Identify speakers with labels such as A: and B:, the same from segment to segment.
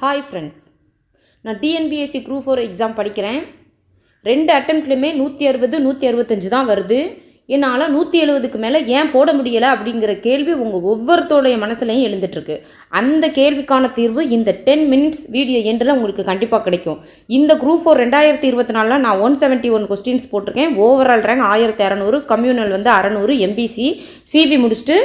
A: Hi friends நான் TNPSC group four exam படிக்கிறேன். ரெண்டு அட்டம்ப்ட்லையுமே நூற்றி அறுபது நூற்றி அறுபத்தஞ்சு தான் வருது. என்னால் நூற்றி எழுபதுக்கு மேலே ஏன் போட முடியலை அப்படிங்கிற கேள்வி உங்கள் ஒவ்வொருத்தோடைய மனசுலையும் எழுந்துட்டுருக்கு. அந்த கேள்விக்கான தீர்வு இந்த டென் மினிட்ஸ் வீடியோ எண்டில் உங்களுக்கு கண்டிப்பாக கிடைக்கும். இந்த குரூப் ஃபோர் ரெண்டாயிரத்தி இருபத்தி நாலில் நான் ஒன் செவன்ட்டி ஒன் கொஸ்டின்ஸ் போட்டிருக்கேன். ஓவரால் ரேங்க் ஆயிரத்தி அறநூறு கம்யூனல் வந்து அறநூறு எம்பிசி சிவி முடிச்சுட்டு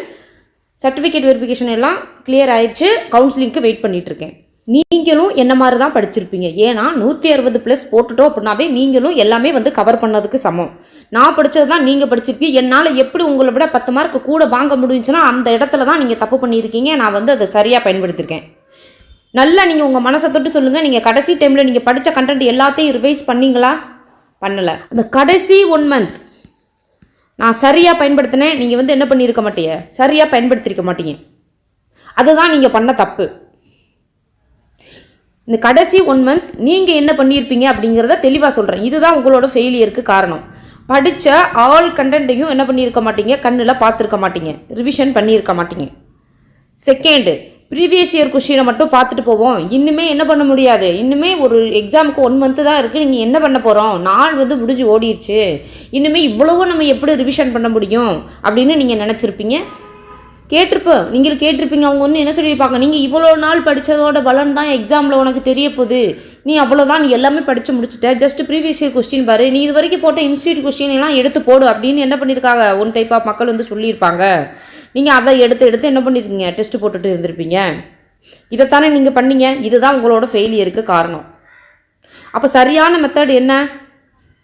A: சர்டிஃபிகேட் வெரிஃபிகேஷன் எல்லாம் கிளியர் ஆயிடுச்சு. கவுன்சிலிங்க்கு வெயிட் பண்ணிகிட்ருக்கேன் இருக்கேன் நீங்களும் என்ன மாதிரி தான் படிச்சிருப்பீங்க? ஏன்னா நூற்றி அறுபது ப்ளஸ் போட்டுட்டோம் அப்படின்னாவே நீங்களும் எல்லாமே வந்து கவர் பண்ணதுக்கு சமம். நான் படித்தது தான் நீங்கள் படிச்சிருப்பீங்க. என்னால் எப்படி உங்களை விட பத்து மார்க் கூட வாங்க முடிஞ்சுன்னா அந்த இடத்துல தான் நீங்கள் தப்பு பண்ணியிருக்கீங்க. நான் வந்து அதை சரியாக பயன்படுத்தியிருக்கேன் நல்லா நீங்கள் உங்கள் மனசை தொட்டு சொல்லுங்கள் நீங்கள் கடைசி டைமில் நீங்கள் படித்த கண்டென்ட் எல்லாத்தையும் ரிவைஸ் பண்ணீங்களா? பண்ணலை. அந்த கடைசி ஒன் மந்த் நான் சரியாக பயன்படுத்தினேன். நீங்கள் வந்து என்ன பண்ணியிருக்க மாட்டீங்க? சரியாக பயன்படுத்தியிருக்க மாட்டீங்க. அதுதான் நீங்கள் பண்ண தப்பு. இந்த கடைசி ஒன் மந்த் நீங்கள் என்ன பண்ணியிருப்பீங்க அப்படிங்கிறத தெளிவாக சொல்கிறேன் இதுதான் உங்களோட ஃபெயிலியருக்கு காரணம். படித்த ஆல் கண்டென்ட்டையும் என்ன பண்ணியிருக்க மாட்டீங்க? கண்ணில் பார்த்துருக்க மாட்டீங்க. ரிவிஷன் பண்ணியிருக்க மாட்டீங்க. செகண்டு ப்ரீவியஸ் இயர் கொஷினை மட்டும் பார்த்துட்டு போவோம். இன்னுமே என்ன பண்ண முடியாது? இன்னுமே ஒரு எக்ஸாமுக்கு ஒன் மந்த்து தான் இருக்குது நீங்கள் என்ன பண்ண போகிறோம் நாள் வந்து முடிஞ்சு ஓடிடுச்சு இன்னுமே இவ்வளவும் நம்ம எப்படி ரிவிஷன் பண்ண முடியும்? அப்படின்னு நீங்கள் நினச்சிருப்பீங்க. கேட்டிருப்போம் நீங்கள் கேட்டிருப்பீங்க. அவங்க ஒன்று என்ன சொல்லியிருப்பாங்க? நீங்கள் இவ்வளோ நாள் படித்ததோட பலன் தான் எக்ஸாமில் உனக்கு தெரிய போகுது. நீ அவ்வளோதான் நீ எல்லாமே படித்து முடிச்சிட்ட. ஜஸ்ட் ப்ரீவியஸ் இயர் கொஸ்டின் பாரு. நீ இது வரைக்கும் போட்ட இன்ஸ்டியூட் கொஸ்டின் எல்லாம் எடுத்து போடு அப்படின்னு என்ன பண்ணியிருக்காங்க ஒன் டைப் ஆஃப் மக்கள் வந்து சொல்லியிருப்பாங்க. நீங்கள் அதை எடுத்து எடுத்து என்ன பண்ணியிருக்கீங்க டெஸ்ட் போட்டுட்டு இருந்திருப்பீங்க. இதைத்தானே நீங்கள் பண்ணீங்க. இதுதான் உங்களோட ஃபெயிலியருக்கு காரணம். அப்போ சரியான மெத்தட் என்ன?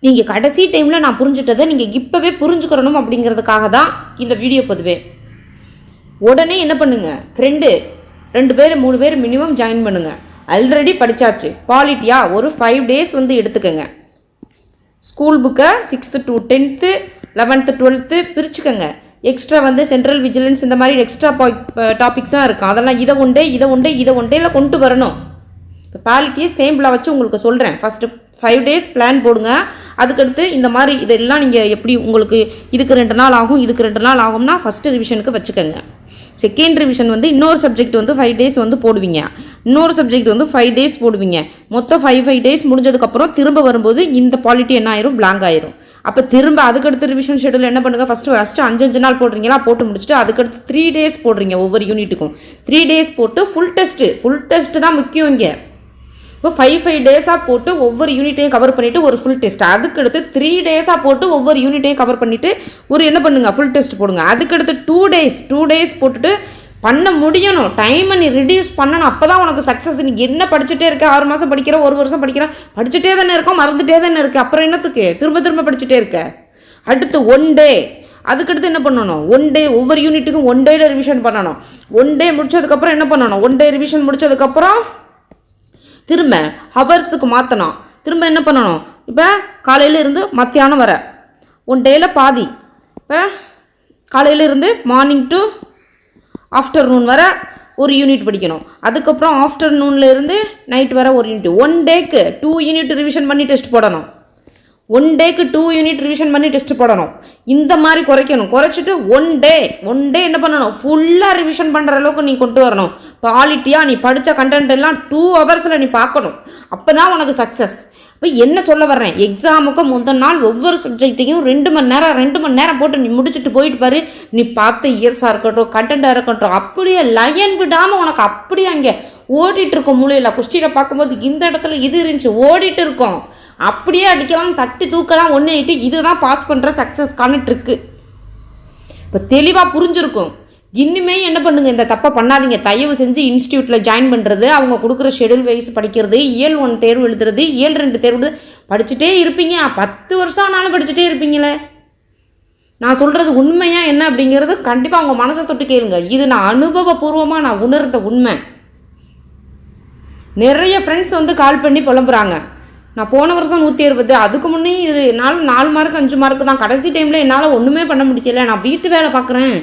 A: நீங்கள் கடைசி டைமில் நான் புரிஞ்சுட்டதை நீங்கள் இப்போவே புரிஞ்சுக்கிறணும் அப்படிங்கிறதுக்காக தான் இந்த வீடியோ பொதுவே. உடனே என்ன பண்ணுங்க? ஃப்ரெண்டு ரெண்டு பேர் மூணு பேர் மினிமம் ஜாயின் பண்ணுங்க. ஆல்ரெடி படித்தாச்சு பாலிட்டியா ஒரு ஃபைவ் டேஸ் வந்து எடுத்துக்கோங்க. ஸ்கூல் புக்கை sixth to tenth eleventh twelfth பிரிச்சுக்கோங்க. Extra வந்து சென்ட்ரல் விஜிலன்ஸ் இந்த மாதிரி எக்ஸ்ட்ரா டாபிக்ஸாக இருக்கும். அதெல்லாம் இதை ஒன்றே இதை உண்டே இதை ஒண்டேல கொண்டு வரணும். இப்போ பாலிட்டியை சேம்பிளாக வச்சு உங்களுக்கு சொல்கிறேன் ஃபஸ்ட்டு ஃபைவ் டேஸ் பிளான் போடுங்க. அதுக்கடுத்து இந்த மாதிரி இதெல்லாம் நீங்கள் எப்படி உங்களுக்கு இதுக்கு ரெண்டு நாள் ஆகும் இதுக்கு ரெண்டு நாள் ஆகும்னா ஃபஸ்ட்டு ரிவிஷனுக்கு வச்சுக்கோங்க. செகண்ட் ரிவிஷன் வந்து இன்னொரு சப்ஜெக்ட் வந்து ஃபைவ் டேஸ் வந்து போடுவீங்க. இன்னொரு சப்ஜெக்ட் வந்து ஃபைவ் டேஸ் போடுவீங்க. மொத்தம் ஃபைவ் ஃபைவ் டேஸ் முடிஞ்சதுக்கப்புறம் திரும்ப வரும்போது இந்த பாலிட்டி என்ன ஆயிரும்? பிளாங்க் ஆயிரும். அப்போ திரும்ப அதுக்கடுத்து ரிவிஷன் ஷெடியூல் என்ன பண்ணுங்க? ஃபஸ்ட்டு ஃபஸ்ட்டு அஞ்சு அஞ்சு நாள் போடுறீங்களா? போட்டு முடிச்சுட்டு அதுக்கடுத்து த்ரீ டேஸ் போடுறீங்க ஒவ்வொரு யூனிட்டுக்கும் த்ரீ டேஸ் போட்டு ஃபுல் டெஸ்ட்டு ஃபுல் டெஸ்ட்டு தான் முக்கியம் இங்கே. இப்போ ஃபைவ் ஃபைவ் டேஸாக போட்டு ஒவ்வொரு யூனிட்டையும் கவர் பண்ணிவிட்டு ஒரு ஃபுல் டெஸ்ட் அதுக்கடுத்து த்ரீ டேஸாக போட்டு ஒவ்வொரு யூனிட்டையும் கவர் பண்ணிவிட்டு ஒரு என்ன பண்ணுங்கள் ஃபுல் டெஸ்ட் போடுங்க. அதுக்கடுத்து டூ டேஸ் டூ டேஸ் போட்டுட்டு பண்ண முடியணும். டைமை நீ ரிடியூஸ் பண்ணணும். அப்போ தான் உனக்கு சக்ஸஸ் நீ என்ன படிச்சுட்டே இருக்க? ஆறு மாதம் படிக்கிற ஒரு வருஷம் படிக்கிற படிச்சுட்டே தானே இருக்கோம் மறந்துட்டே தானே இருக்கு? அப்புறம் என்னத்துக்கு? திரும்ப திரும்ப படிச்சுட்டே இருக்க. அடுத்து ஒன் டே அதுக்கடுத்து என்ன பண்ணணும்? ஒன் டே ஒவ்வொரு யூனிட்டுக்கும் ஒன் டேல ரிவிஷன் பண்ணணும். ஒன் டே முடிச்சதுக்கப்புறம் என்ன பண்ணணும்? ஒன் டே ரிவிஷன் முடிச்சதுக்கப்புறம் திரும்ப ஹவர்ஸுக்கு மாற்றணும் திரும்ப என்ன பண்ணணும்? இப்போ காலையில் இருந்து மத்தியானம் வர. ஒன் டேயில் பாதி. இப்போ காலையில் இருந்து மார்னிங் டு ஆஃப்டர்நூன் வர ஒரு யூனிட் படிக்கணும். அதுக்கப்புறம் ஆஃப்டர்நூன்ல இருந்து நைட் வர ஒரு யூனிட் ஒன் டேக்கு டூ யூனிட் ரிவிஷன் பண்ணி டெஸ்ட் போடணும். ஒன் டேக்கு டூ யூனிட் ரிவிஷன் பண்ணி டெஸ்ட் போடணும். இந்த மாதிரி குறைக்கணும். குறைச்சிட்டு ஒன் டே ஒன் டே என்ன பண்ணணும்? ஃபுல்லாக ரிவிஷன் பண்ணுற அளவுக்கு நீ கொண்டு வரணும். குவாலிட்டியாக நீ படித்த கண்டென்ட் எல்லாம் டூ ஹவர்ஸில் நீ பார்க்கணும். அப்போ தான் உனக்கு சக்ஸஸ் இப்போ என்ன சொல்ல வர்றேன்? எக்ஸாமுக்கு முந்தின நாள் ஒவ்வொரு சப்ஜெக்ட்டையும் ரெண்டு மணி நேரம் ரெண்டு மணி நேரம் போட்டு நீ முடிச்சுட்டு போயிட்டு பாரு. நீ பார்த்த இயர்ஸாக இருக்கட்டும் கண்டென்ட்டாக இருக்கட்டும் அப்படியே லயன் விடாமல் உனக்கு அப்படியே அங்கே ஓடிட்டு இருக்கும் மூலையில். குஸ்டியில் பார்க்கும்போது இந்த இடத்துல இது இருந்துச்சு ஓடிட்டு இருக்கோம். அப்படியே அடிக்கலாம் தட்டி தூக்கலாம் ஒன்று ஆயிட்டு இதுதான் பாஸ் பண்ணுற சக்ஸஸ்க்கான ட்ரிக்கு இப்போ தெளிவாக புரிஞ்சிருக்கும். இன்னுமே என்ன பண்ணுங்கள் இந்த தப்பை பண்ணாதீங்க. தயவு செஞ்சு இன்ஸ்டியூட்டில் ஜாயின் பண்ணுறது அவங்க கொடுக்குற ஷெடியூல் வைஸ் படிக்கிறது இயல் ஒன் தேர்வு எழுதுறது இயல் ரெண்டு தேர்வு படிச்சுட்டே இருப்பீங்க. பத்து வருஷம் ஆனாலும் படிச்சுட்டே இருப்பீங்களே. நான் சொல்கிறது உண்மையாக என்ன அப்படிங்கிறது கண்டிப்பாக அவங்க மனசை தொட்டு கேளுங்க. இது நான் அனுபவபூர்வமாக நான் உணர்ந்த உண்மை. நிறைய ஃப்ரெண்ட்ஸ் வந்து கால் பண்ணி புலம்புறாங்க. நான் போன வருஷம் நூற்றி அறுபது அதுக்கு முன்னே இது நாலு நாலு மார்க் அஞ்சு மார்க் தான். கடைசி டைமில் என்னால் ஒன்றுமே பண்ண முடியல நான் வீட்டு வேலை பார்க்குறேன்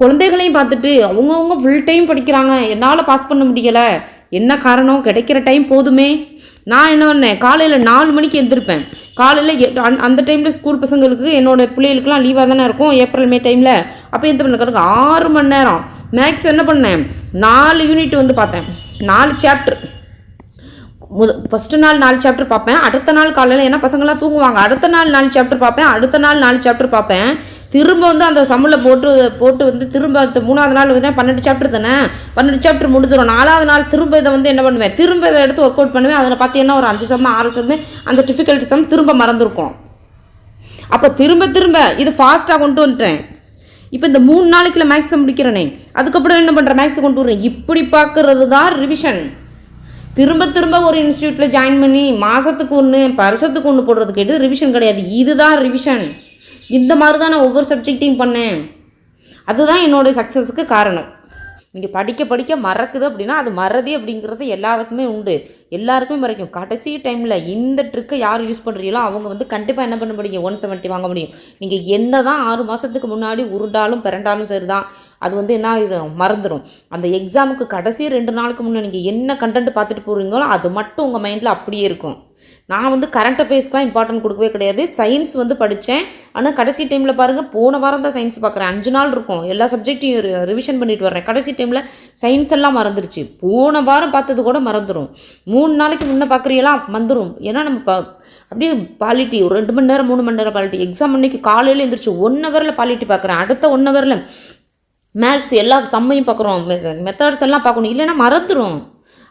A: குழந்தைகளையும் பார்த்துட்டு அவங்கவுங்க ஃபுல் டைம் படிக்கிறாங்க. என்னால் பாஸ் பண்ண முடியலை. என்ன காரணம்? கிடைக்கிற டைம் போதுமே. நான் என்ன பண்ணேன்? காலையில் நாலு மணிக்கு எழுந்திருப்பேன் காலையில் அந்த டைமில் ஸ்கூல் பசங்களுக்கு என்னோடய பிள்ளைகளுக்குலாம் லீவாக தானே இருக்கும். ஏப்ரல் மே டைமில் அப்போ எந்த பண்ண கணக்கு ஆறு மணி நேரம். மேக்ஸ் என்ன பண்ணேன்? நாலு யூனிட் வந்து பார்த்தேன். நாலு சாப்டர் முத ஃபஸ்ட்டு நாள் நாலு சாப்டர் பார்ப்பேன். அடுத்த நாள் காலையில் ஏன்னா பசங்களாம் தூங்குவாங்க. அடுத்த நாள் நாலு சாப்டர் பார்ப்பேன். அடுத்த நாள் நாலு சாப்டர் பார்ப்பேன். திரும்ப வந்து அந்த சம்மில் போட்டு போட்டு வந்து திரும்ப அந்த மூணாவது நாள் வந்து பன்னெண்டு சாப்டர் தானே? பன்னெண்டு சாப்டர் முடிஞ்சிடும் நாலாவது நாள் திரும்ப இதை வந்து என்ன பண்ணுவேன்? திரும்ப இதை எடுத்து ஒர்க் அவுட் பண்ணுவேன். அதில் பார்த்தீங்கன்னா ஒரு அஞ்சு சம் ஆறு சம் அந்த டிஃபிகல்ட்டி சம் திரும்ப மறந்துருக்கும். அப்போ திரும்ப திரும்ப இது ஃபாஸ்ட்டாக கொண்டு வந்துட்டேன். இப்போ இந்த மூணு நாளைக்குள்ள மேக்ஸை முடிக்கிறேனே. அதுக்கப்புறம் என்ன பண்ணுறேன் மேக்ஸை கொண்டு வரேன் இப்படி பார்க்கறது தான் ரிவிஷன் திரும்ப திரும்ப ஒரு இன்ஸ்டியூட்டில் ஜாயின் பண்ணி மாதத்துக்கு ஒன்று வருஷத்துக்கு ஒன்று போடுறது கேட்டு ரிவிஷன் கிடையாது. இதுதான் ரிவிஷன் இந்த மாதிரி தான் நான் ஒவ்வொரு சப்ஜெக்டையும் பண்ணேன். அதுதான் என்னோட சக்ஸஸுக்கு காரணம். நீங்கள் படிக்க படிக்க மறக்குது அப்படின்னா அது மறதி அப்படிங்கிறது எல்லாருக்குமே உண்டு. எல்லாருக்குமே மறைக்கும். கடைசி டைமில் இந்த ட்ரிக்கை யார் யூஸ் பண்ணுறீங்களோ அவங்க வந்து கண்டிப்பாக என்ன பண்ண முடியும்? ஒன் செவன்ட்டி வாங்க முடியும். நீங்கள் என்ன தான் ஆறு மாதத்துக்கு முன்னாடி உருண்டாலும் பிறண்டாலும் சரி தான் அது வந்து என்ன ஆயிரும்? மறந்துடும் அந்த எக்ஸாமுக்கு கடைசி ரெண்டு நாளுக்கு முன்னே நீங்கள் என்ன கண்டென்ட் பார்த்துட்டு போகிறீங்களோ அது மட்டும் உங்கள் மைண்டில் அப்படியே இருக்கும். நான் வந்து கரண்ட் அஃபேர்ஸ்க்குலாம் இம்பார்ட்டன்ட் கொடுக்கவே கிடையாது. சயின்ஸ் வந்து படித்தேன் ஆனால் கடைசி டைமில் பாருங்கள் போன வாரம் தான் சயின்ஸ் பார்க்குறேன். அஞ்சு நாள் இருக்கும். எல்லா சப்ஜெக்ட்டையும் ரிவிஷன் பண்ணிட்டு வர்றேன். கடைசி டைமில் சயின்ஸ் எல்லாம் மறந்துருச்சு. போன வாரம் பார்த்தது கூட மறந்துடும் மூணு நாளைக்கு முன்னே பார்க்குறீங்களா? வந்துடும் ஏன்னா நம்ம ப அப்படியே பாலிட்டி ஒரு ரெண்டு மணி நேரம் மூணு மணி நேரம் பாலிட்டி எக்ஸாம் அன்னைக்கு காலையில் எழுந்திரிச்சு ஒன் ஹவரில் பாலிட்டி பார்க்குறேன். அடுத்த ஒன் ஹவரில் மேக்ஸ் எல்லா சம்மையும் பார்க்குறோம். மெத்தட்ஸ் எல்லாம் பார்க்கணும். இல்லைன்னா மறந்துடும்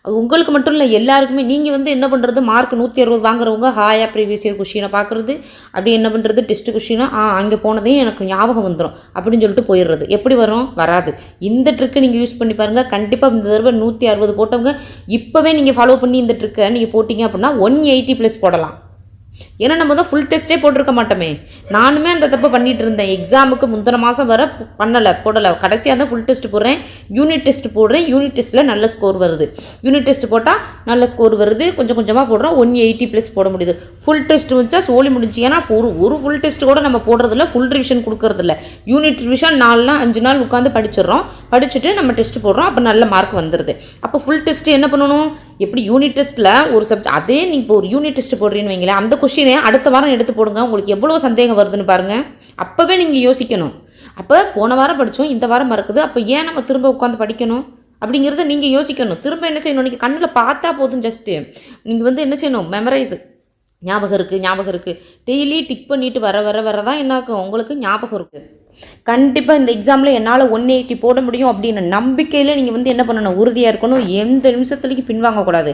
A: உங்களுக்கு மட்டும் இல்லை எல்லாருக்குமே. நீங்கள் வந்து என்ன பண்ணுறது மார்க் நூற்றி அறுபது வாங்குறவங்க ஹாயாக ப்ரீவியஸ் இயர் கொஷினை பார்க்குறது அப்படி என்ன பண்ணுறது டெஸ்ட் கொஷினா ஆ அங்கே போனதையும் எனக்கு ஞாபகம் வந்துடும் அப்படின்னு சொல்லிட்டு போயிடுறது. எப்படி வரும்? வராது. இந்த ட்ரிக்கை நீங்கள் யூஸ் பண்ணி பாருங்கள் கண்டிப்பாக இந்த தடவை நூற்றி அறுபது போட்டவங்க இப்போவே நீங்கள் ஃபாலோ பண்ணி இந்த ட்ரிக்கை நீங்கள் போட்டிங்க அப்படின்னா ஒன் எயிட்டி ப்ளஸ் போடலாம். ஏன்னா நம்ம தான் ஃபுல் டெஸ்ட்டே போட்டிருக்க மாட்டோமே. நானுமே அந்த தப்பு பண்ணிட்டு இருந்தேன். எக்ஸாமுக்கு முந்தின மாதம் வர பண்ணலை போடலை. கடைசியாக தான் ஃபுல் டெஸ்ட் போடுறேன். யூனிட் டெஸ்ட் போடுறேன். யூனிட் டெஸ்ட்டில் நல்ல ஸ்கோர் வருது. யூனிட் டெஸ்ட் போட்டால் நல்ல ஸ்கோர் வருது. கொஞ்சம் கொஞ்சமாக போடுறோம். ஒன் எயிட்டி ப்ளஸ் போட முடியுது. ஃபுல் டெஸ்ட் வச்சா சோலி முடிஞ்சு ஏன்னா ஒரு ஒரு ஃபுல் டெஸ்ட் கூட நம்ம போடுறதில்ல. ஃபுல் ரிவிஷன் கொடுக்கறதில்ல. யூனிட் ரிவிஷன் நாலு நாள் அஞ்சு நாள் உட்காந்து படிச்சிடுறோம். படிச்சுட்டு நம்ம டெஸ்ட் போடுறோம். அப்போ நல்ல மார்க் வந்துடுது அப்போ ஃபுல் டெஸ்ட் என்ன பண்ணணும்? எப்படி யூனிட் டெஸ்ட்டில் ஒரு சப்ஜெக்ட் அதே நீ இப்போ ஒரு யூனிட் டெஸ்ட் போடுறீன்னு வைங்களேன் அந்த கொஷினே அடுத்த வாரம் எடுத்து போடுங்க. உங்களுக்கு எவ்வளோ சந்தேகம் வருதுன்னு பாருங்கள் அப்போவே நீங்கள் யோசிக்கணும். அப்போ போன வாரம் படித்தோம் இந்த வாரம் மறக்குது. அப்போ ஏன் நம்ம திரும்ப உட்காந்து படிக்கணும்? அப்படிங்கிறத நீங்கள் யோசிக்கணும். திரும்ப என்ன செய்யணும்? நீங்கள் கண்ணில் பார்த்தா போதும் ஜஸ்ட்டு நீங்கள் வந்து என்ன செய்யணும்? மெமரைஸ் ஞாபகம் இருக்குது ஞாபகம் இருக்குது டெய்லி டிக் பண்ணிட்டு வர வர வர தான் என்ன இருக்கும் உங்களுக்கு ஞாபகம் இருக்குது கண்டிப்பாக இந்த எக்ஸாமில் என்னால் ஒன் எயிட்டி போட முடியும் அப்படின்னு நம்பிக்கையில் நீங்கள் வந்து என்ன பண்ணணும்? உறுதியாக இருக்கணும். எந்த நிமிஷத்துலேயும் பின்வாங்கக்கூடாது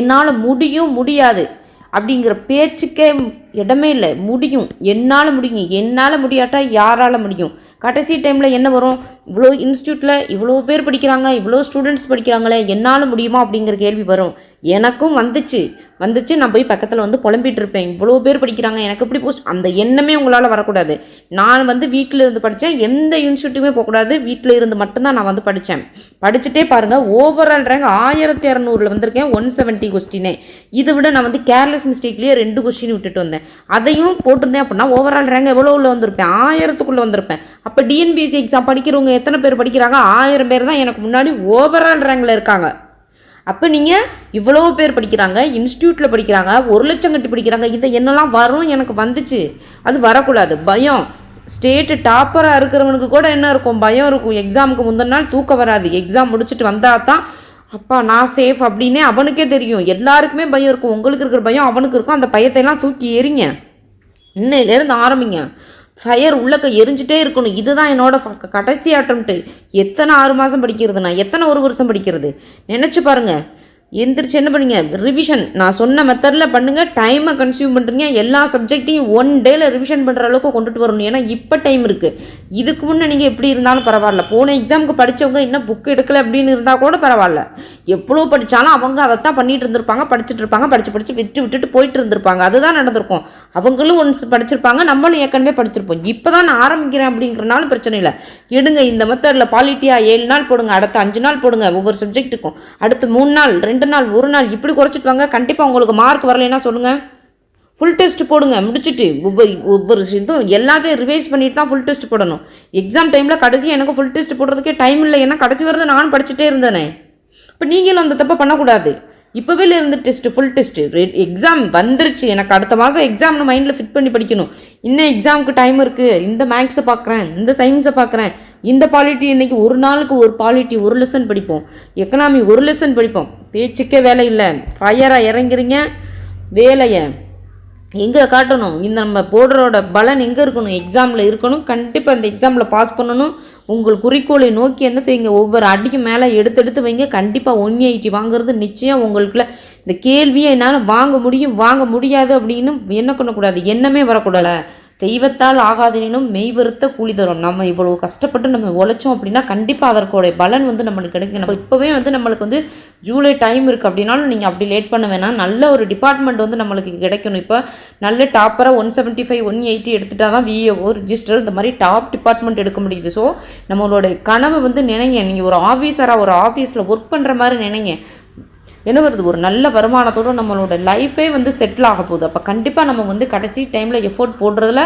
A: என்னால் முடியும் முடியாது. அப்படிங்கிற பேச்சுக்கே இடமே இல்லை. முடியும். என்னால் முடியும். என்னால் முடியாட்டா யாரால் முடியும்? கடைசி டைமில் என்ன வரும்? இவ்வளோ இன்ஸ்டியூட்டில் இவ்வளோ பேர் படிக்கிறாங்க இவ்வளோ ஸ்டூடெண்ட்ஸ் படிக்கிறாங்களே என்னால் முடியுமா அப்படிங்கிற கேள்வி வரும். எனக்கும் வந்துச்சு. வந்துச்சு நான் போய் பக்கத்தில் வந்து புலம்பிட்டு இருப்பேன். இவ்வளோ பேர் படிக்கிறாங்க எனக்கு எப்படி போஸ்ட் அந்த எண்ணமே உங்களால் வரக்கூடாது. நான் வந்து வீட்டில் இருந்து படித்தேன் எந்த இன்ஸ்டியூட்டுமே போகக்கூடாது. வீட்டில் இருந்து மட்டும்தான் நான் வந்து படித்தேன் படிச்சுட்டே பாருங்கள் ஓவரால் ரேங்க் ஆயிரத்தி இரநூறுல வந்திருக்கேன் ஒன் செவன்ட்டி கொஸ்டினே இதை விட நான் வந்து கேர்லெஸ் மிஸ்டேக்லேயே ரெண்டு கொஸ்டின் விட்டுட்டு வந்தேன். அதையும் போட்டிருந்தேன் அப்படின்னா ஓவரால் ரேங்க் எவ்வளோ உள்ள வந்திருப்பேன்? ஆயிரத்துக்குள்ளே வந்திருப்பேன். அப்போ டிஎன்பிஎஸ்சி எக்ஸாம் படிக்கிறவங்க எத்தனை பேர் படிக்கிறாங்க? ஆயிரம் பேர் தான் எனக்கு முன்னாடி ஓவரால் ரேங்கில் இருக்காங்க. அப்போ நீங்கள் இவ்வளோ பேர் படிக்கிறாங்க இன்ஸ்டியூட்டில் படிக்கிறாங்க ஒரு லட்சம் கட்டி படிக்கிறாங்க இதை என்னெல்லாம் வரும்? எனக்கு வந்துச்சு. அது வரக்கூடாது. பயம். ஸ்டேட்டு டாப்பராக இருக்கிறவனுக்கு கூட என்ன இருக்கும்? பயம் இருக்கும். எக்ஸாமுக்கு முந்தின நாள் தூக்கம் வராது. எக்ஸாம் முடிச்சுட்டு வந்தால் தான் அப்பா நான் சேஃப் அப்படின்னே அவனுக்கே தெரியும். எல்லாருக்குமே பயம் இருக்கும். உங்களுக்கு இருக்கிற பயம் அவனுக்கு இருக்கும். அந்த பயத்தையெல்லாம் தூக்கி எறிங்க. இன்னையிலேருந்து ஆரம்பிங்க. ஃபயர் உள்ளக்க எரிஞ்சிட்டே இருக்கணும். இதுதான் என்னோட ஃப- கடைசி அட்டம்ப்ட்டு எத்தனை ஆறு மாதம் படிக்கிறது நான் எத்தனை ஒரு வருஷம் படிக்கிறது? நினச்சி பாருங்கள் எந்திரிச்சு என்ன பண்ணுங்க? ரிவிஷன் நான் சொன்ன மெத்தடில் பண்ணுங்கள் டைமை கன்சியூம் பண்ணுறீங்க எல்லா சப்ஜெக்ட்டையும் ஒன் டேயில் ரிவிஷன் பண்ணுற அளவுக்கு கொண்டுட்டு வரணும். ஏன்னா இப்போ டைம் இருக்குது இதுக்கு முன்னே நீங்கள் எப்படி இருந்தாலும் பரவாயில்ல. போன எக்ஸாமுக்கு படித்தவங்க இன்னும் புக் எடுக்கலை அப்படின்னு இருந்தால் கூட பரவாயில்ல. எவ்வளோ படித்தாலும் அவங்க அதைத்தான் பண்ணிட்டு இருந்திருப்பாங்க. படிச்சுட்டு இருப்பாங்க. படித்து படித்து விட்டு விட்டுட்டு போயிட்டு இருந்திருப்பாங்க. அதுதான் நடந்திருக்கும். அவங்களும் ஒன்ஸ் படிச்சிருப்பாங்க. நம்மளும் ஏற்கனவே படிச்சிருப்போம். இப்போ தான் நான் ஆரம்பிக்கிறேன் அப்படிங்கிறனால பிரச்சனை இல்லை. எடுங்க இந்த மெத்தடில் பாலிட்டியாக ஏழு நாள் போடுங்க. அடுத்த அஞ்சு நாள் போடுங்க. ஒவ்வொரு சப்ஜெக்ட்டுக்கும் அடுத்து மூணு நாள் ரெண்டு ரெண்டு நாள் ஒரு நாள் இப்படி குறைச்சிட்டு வாங்க. கண்டிப்பாக உங்களுக்கு மார்க் வரலைன்னா சொல்லுங்கள் ஃபுல் டெஸ்ட் போடுங்க. முடிச்சுட்டு ஒவ்வொரு ஒவ்வொரு இதுவும் எல்லாத்தையும் ரிவைஸ் பண்ணிட்டு தான் ஃபுல் டெஸ்ட் போடணும். எக்ஸாம் டைமில் கடைசியாக எனக்கு ஃபுல் டெஸ்ட் போடுறதுக்கே டைம் இல்லை. ஏன்னா கடைசி வரது நானும் படிச்சுட்டே இருந்தேனே. இப்போ நீங்களும் அந்த தப்பை பண்ணக்கூடாது. இப்போவே இருந்து டெஸ்ட்டு ஃபுல் டெஸ்ட்டு எக்ஸாம் வந்துருச்சு. எனக்கு அடுத்த மாதம் எக்ஸாம்னு மைண்டில் ஃபிட் பண்ணி படிக்கணும். இன்னும் எக்ஸாமுக்கு டைம் இருக்குது இந்த மேக்ஸை பார்க்குறேன் இந்த சயின்ஸை பார்க்குறேன் இந்த பாலிட்டி இன்னைக்கு ஒரு நாளுக்கு ஒரு பாலிட்டி ஒரு லெசன் படிப்போம். எக்கனாமி ஒரு லெசன் படிப்போம். பேச்சுக்கே வேலை இல்லை. ஃபயராக இறங்குறீங்க. வேலையை எங்கே காட்டணும்? இந்த நம்ம போடுறோட பலன் எங்கே இருக்கணும்? எக்ஸாமில் இருக்கணும். கண்டிப்பாக இந்த எக்ஸாமில் பாஸ் பண்ணணும். உங்கள் குறிக்கோளை நோக்கி என்ன செய்யுங்க? ஒவ்வொரு அடிக்கும் மேலே எடுத்து எடுத்து வைங்க. கண்டிப்பாக ஒன் எயிட்டி வாங்குறது நிச்சயம் உங்களுக்குள்ள. இந்த கேள்வியை என்னால் வாங்க முடியும் வாங்க முடியாது அப்படின்னு என்ன பண்ணக்கூடாது? எண்ணமே வரக்கூடாது? தெய்வத்தால் ஆகாதெனினும் மெய் வருத்த கூலி தரும். நம்ம இவ்வளோ கஷ்டப்பட்டு நம்ம உழைச்சோம் அப்படின்னா கண்டிப்பாக அதற்கோடைய பலன் வந்து நம்மளுக்கு கிடைக்கும். நம்ம இப்போவே வந்து நம்மளுக்கு வந்து ஜூலை டைம் இருக்குது அப்படின்னாலும் நீங்கள் அப்படி லேட் பண்ண வேணாம். நல்ல ஒரு டிபார்ட்மெண்ட் வந்து நம்மளுக்கு கிடைக்கணும். இப்போ நல்ல டாப்பராக one seventy five one eighty எடுத்துட்டா தான் விஏஓ ரிஜிஸ்டர் இந்த மாதிரி டாப் டிபார்ட்மெண்ட் எடுக்க முடியுது. ஸோ நம்மளோட கனவை வந்து நினைங்க. நீங்கள் ஒரு ஆஃபீஸராக ஒரு ஆஃபீஸில் ஒர்க் பண்ணுற மாதிரி நினைங்க. என்ன வருது? ஒரு நல்ல வருமானத்தோட நம்மளோட லைஃபே வந்து செட்டில் ஆக போகுது. அப்போ கண்டிப்பாக நம்ம வந்து கடைசி டைமில் எஃபோர்ட் போடுறதுல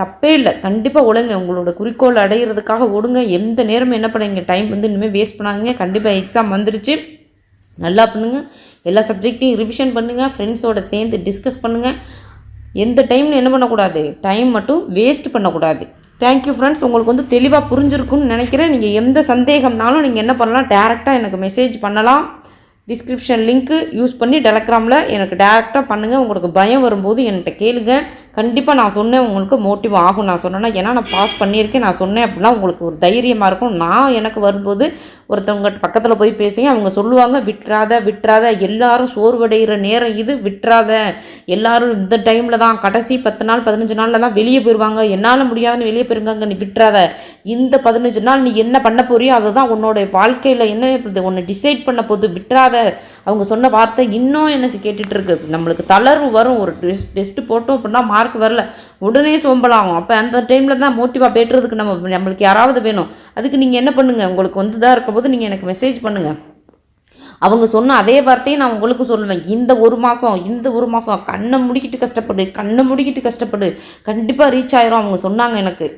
A: தப்பே இல்லை. கண்டிப்பாக ஒழுங்க. உங்களோட குறிக்கோள் அடைகிறதுக்காக ஒடுங்க எந்த நேரமும் என்ன பண்ணுங்க டைம் வந்து இனிமேல் வேஸ்ட் பண்ணாதீங்க. கண்டிப்பாக எக்ஸாம் வந்துருச்சு. நல்லா பண்ணுங்கள் எல்லா சப்ஜெக்ட்டையும் ரிவிஷன் பண்ணுங்கள் ஃப்ரெண்ட்ஸோட சேர்ந்து டிஸ்கஸ் பண்ணுங்கள் எந்த டைமில் என்ன பண்ணக்கூடாது? டைம் மட்டும் வேஸ்ட் பண்ணக்கூடாது. தேங்க்யூ ஃப்ரெண்ட்ஸ் உங்களுக்கு வந்து தெளிவாக புரிஞ்சிருக்கும்னு நினைக்கிறேன். நீங்கள் எந்த சந்தேகம்னாலும் நீங்கள் என்ன பண்ணலாம்? டேரெக்டாக எனக்கு மெசேஜ் பண்ணலாம். டிஸ்கிரிப்ஷன் லிங்க்கு யூஸ் பண்ணி டெலக்ராமில் எனக்கு டேரெக்டாக பண்ணுங்கள் உங்களுக்கு பயம் வரும்போது என்கிட்ட கேளுங்கள் கண்டிப்பாக நான் சொன்னேன் உங்களுக்கு மோட்டிவ் ஆகும். நான் சொன்னேன்னா ஏன்னா நான் பாஸ் பண்ணியிருக்கேன். நான் சொன்னேன் அப்படின்னா உங்களுக்கு ஒரு தைரியமாக இருக்கும். நான் எனக்கு வரும்போது ஒருத்தவங்க பக்கத்தில் போய் பேசுங்க. அவங்க சொல்லுவாங்க விட்டுறாத விட்டுறாத. எல்லாரும் சோர்வடைகிற நேரம் இது. விட்டுறாத. எல்லாரும் இந்த டைமில் தான் கடைசி பத்து நாள் பதினஞ்சு நாளில் தான் வெளியே போயிடுவாங்க என்னால் முடியாதுன்னு வெளியே போயிருக்காங்க. நீ விட்டுறாத. இந்த பதினஞ்சு நாள் நீ என்ன பண்ண போறியோ அதுதான் உன்னோட வாழ்க்கையில் என்ன உன்னை ஒன்று டிசைட் பண்ண போது விட்டுறாத. அவங்க சொன்ன வார்த்தை இன்னும் எனக்கு கேட்டுட்டு இருக்கு நம்மளுக்கு தளர்வு வரும். ஒரு டெஸ்ட் டெஸ்ட்டு போட்டோம் அப்படின்னா மார்க் வரல. உடனே சோம்பலாகும். அப்போ அந்த டைமில் தான் மோட்டிவாக பேட்டுறதுக்கு நம்ம நம்மளுக்கு யாராவது வேணும். அதுக்கு நீங்கள் என்ன பண்ணுங்கள் உங்களுக்கு வந்து தான் இருக்கும்போது நீங்கள் எனக்கு மெசேஜ் பண்ணுங்கள் அவங்க சொன்ன அதே வார்த்தையை நான் உங்களுக்கு சொல்லுவேன். இந்த ஒரு மாதம் இந்த ஒரு மாதம் கண்ணை முடிக்கிட்டு கஷ்டப்படு கண்ணை முடிக்கிட்டு கஷ்டப்படு. கண்டிப்பாக ரீச் ஆயிரும். அவங்க சொன்னாங்க எனக்கு.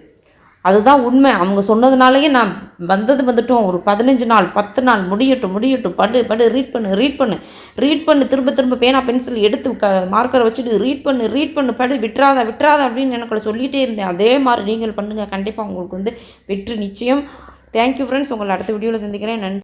A: அதுதான் உண்மை. அவங்க சொன்னதுனாலேயே நான் வந்தது வந்துட்டோம். ஒரு பதினஞ்சு நாள் பத்து நாள் முடியட்டும் முடியட்டும். படு படு ரீட் பண்ணு ரீட் பண்ணு. ரீட் பண்ணு திரும்ப திரும்ப பேனா பென்சில் எடுத்து க மார்க்கரை வச்சுட்டு ரீட் பண்ணு ரீட் பண்ணு படு விட்டுறாத விட்டுறாத அப்படின்னு எனக்கு சொல்லிகிட்டே இருந்தேன். அதே மாதிரி நீங்கள் பண்ணுங்கள் கண்டிப்பாக உங்களுக்கு வந்து வெற்றி நிச்சயம். தேங்க்யூ ஃப்ரெண்ட்ஸ் உங்களை அடுத்த வீடியோவில் சந்திக்கிறேன். நன்றி.